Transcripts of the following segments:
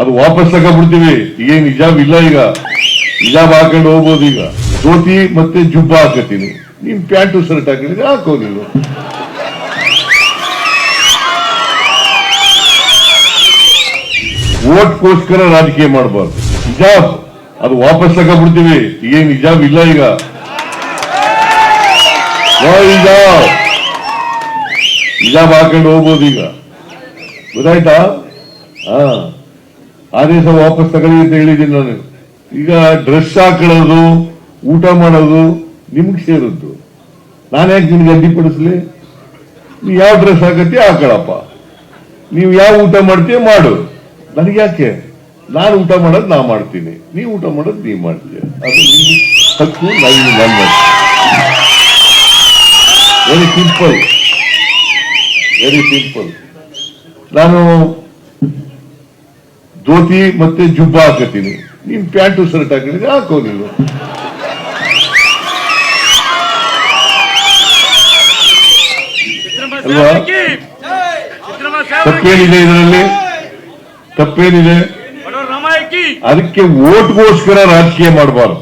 ಅದು ವಾಪಸ್ ತಗೊಂಡ್ಬಿಡ್ತೀವಿ. ಈಗೇನ್ ಹಿಜಾಬ್ ಇಲ್ಲ ಈಗ. ಹಿಜಾಬ್ ಹಾಕೊಂಡು ಹೋಗ್ಬೋದು ಈಗ. ಧೋತಿ ಮತ್ತೆ ಜುಬ್ಬ ಹಾಕತ್ತೀನಿ. ನೀನ್ ಪ್ಯಾಂಟು ಶರ್ಟ್ ಹಾಕಿದ್ರೆ ಹಾಕೋ ನೀವು ಓಟ್ಗೋಸ್ಕರ ರಾಜಕೀಯ ಮಾಡಬಾರ್ದು. ಹಿಜಾಬ್ ಅದು ವಾಪಸ್ ತಗೊಂಡ್ಬಿಡ್ತೀವಿ. ಈಗೇನ್ ಹಿಜಾಬ್ ಇಲ್ಲ ಈಗ. ಹಿಜಾಬ್ ಹಿಜಾಬ್ ಹಾಕೊಂಡು ಹೋಗ್ಬೋದು ಈಗ. ಗೊತ್ತಾಯ್ತಾ? ಹಾ. ಆದೇಶ ವಾಪಸ್ ತಗೊಳ್ಳಿ ಅಂತ ಹೇಳಿದ್ದೀನಿ ನಾನು. ಈಗ ಡ್ರೆಸ್ ಹಾಕೊಳ್ಳೋದು, ಊಟ ಮಾಡೋದು ನಿಮ್ಗೆ ಸೇರಿದ್ದು. ನಾನು ಯಾಕೆ ನಿನ್ಗೆ ಅಡ್ಡಿಪಡಿಸ್ಲಿ ನೀವು ಯಾವ ಡ್ರೆಸ್ ಹಾಕತ್ತಿ ಹಾಕೊಳ್ಳಪ್ಪ ನೀವು ಯಾವ ಊಟ ಮಾಡ್ತೀಯ ಮಾಡು. ನನಗೆ ಯಾಕೆ? ನಾನು ಊಟ ಮಾಡೋದು ನಾ ಮಾಡ್ತೀನಿ. ನೀವು ಊಟ ಮಾಡೋದು ನೀವು ಮಾಡ್ತೀಯ. ಅದು ಹಕ್ಕು ಹಕ್ಕು ನಾನು ನನ್ನ ವೆರಿ ಸಿಂಪಲ್ ವೆರಿ ಸಿಂಪಲ್ ನಾನು ಧೋತಿ ಮತ್ತೆ ಜುಬ್ಬ ಹಾಕತೀನಿ ನೀನ್ ಪ್ಯಾಂಟು ಶರ್ಟ್ ಹಾಕಿದ್ರೆ ಹಾಕೋ ನೀನು ಅಲ್ವಾ? ತಪ್ಪೇನಿದೆ ಇದರಲ್ಲಿ? ತಪ್ಪೇನಿದೆ? ಅದಕ್ಕೆ ಓಟ್ಗೋಸ್ಕರ ರಾಜಕೀಯ ಮಾಡಬಾರ್ದು.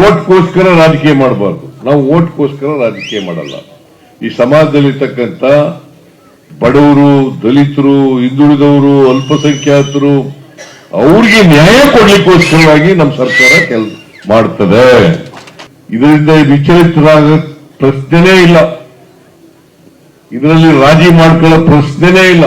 ಓಟ್ಗೋಸ್ಕರ ರಾಜಕೀಯ ಮಾಡಬಾರ್ದು. ನಾವು ಓಟ್ಗೋಸ್ಕರ ರಾಜಕೀಯ ಮಾಡಲ್ಲ. ಈ ಸಮಾಜದಲ್ಲಿರ್ತಕ್ಕಂಥ ಬಡವರು, ದಲಿತರು, ಹಿಂದುಳಿದವರು, ಅಲ್ಪಸಂಖ್ಯಾತರು, ಅವ್ರಿಗೆ ನ್ಯಾಯ ಕೊಡ್ಲಿಕ್ಕೋಸ್ಕರವಾಗಿ ನಮ್ಮ ಸರ್ಕಾರ ಕೆಲಸ ಮಾಡ್ತದೆ. ಇದರಿಂದ ವಿಚಲಿತರಾಗ ಪ್ರಶ್ನೆನೇ ಇಲ್ಲ. ಇದರಲ್ಲಿ ರಾಜಿ ಮಾಡ್ಕೊಳ್ಳೋ ಪ್ರಶ್ನೆನೇ ಇಲ್ಲ.